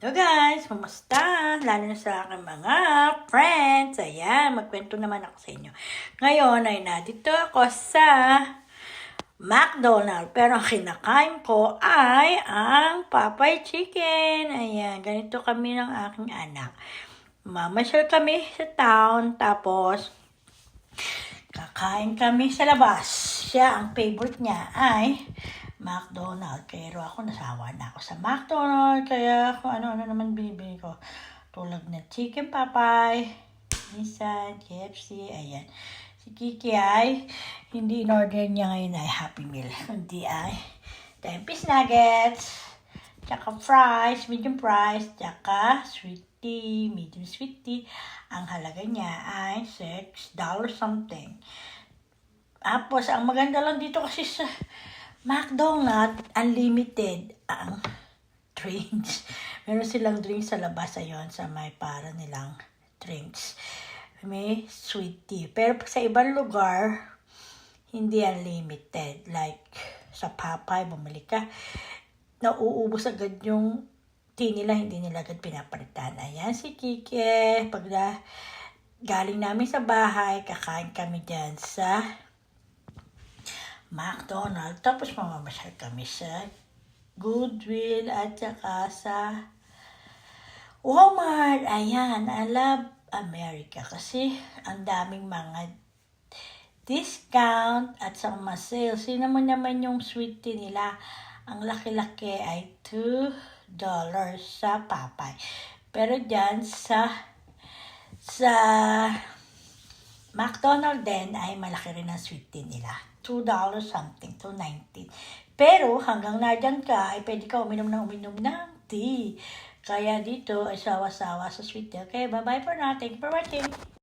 Hello guys, kumusta? Lalo na sa aking mga friends. Ayan, magkwento naman ako sa inyo. Ngayon ay nandito ako sa McDonald's. Pero ang kinakain ko ay ang Popeye Chicken. Ayan, ganito kami ng aking anak. Mamasyal kami sa town, tapos kakain kami sa labas. Siya, ang favorite niya ay McDonald's. Pero ako nasawa na ako sa McDonald's. Kaya kung ano-ano naman binibili ko. Tulad na chicken papay, Nissan, KFC, ayan. Si Kiki ay hindi in-order niya ngayon ay Happy Meal. Hindi ay 10 piece nuggets, tsaka fries, medium fries, tsaka sweet tea, medium sweet tea. Ang halaga niya ay $6 something. Tapos, ang maganda lang dito kasi sa McDonald's, unlimited ang drinks. Meron silang drinks sa labas ayon sa may para nilang drinks. May sweet tea. Pero sa ibang lugar, hindi unlimited. Like, sa Popeye, bumili ka, nauubos agad yung tea nila, hindi nila agad pinapalitan. Ayan si Kike. Pag na, galing namin sa bahay, kakain kami dyan sa McDonald's. Tapos mamamasyal kami sa Goodwill at saka sa Walmart. Ayan, I love America kasi ang daming mga discount at sa mga sales. Sino mo naman yung sweet tea nila? Ang laki-laki ay $2 sa Popeye. Pero dyan sa sa McDonald's din ay malaki rin ang sweet tea nila. $2 something, $2.19. Pero hanggang nadyan ka, ay pwede ka uminom ng uminom ng tea. Kaya dito ay sawa-sawa sa sweet tea. Okay, bye-bye for now. Thank you for watching.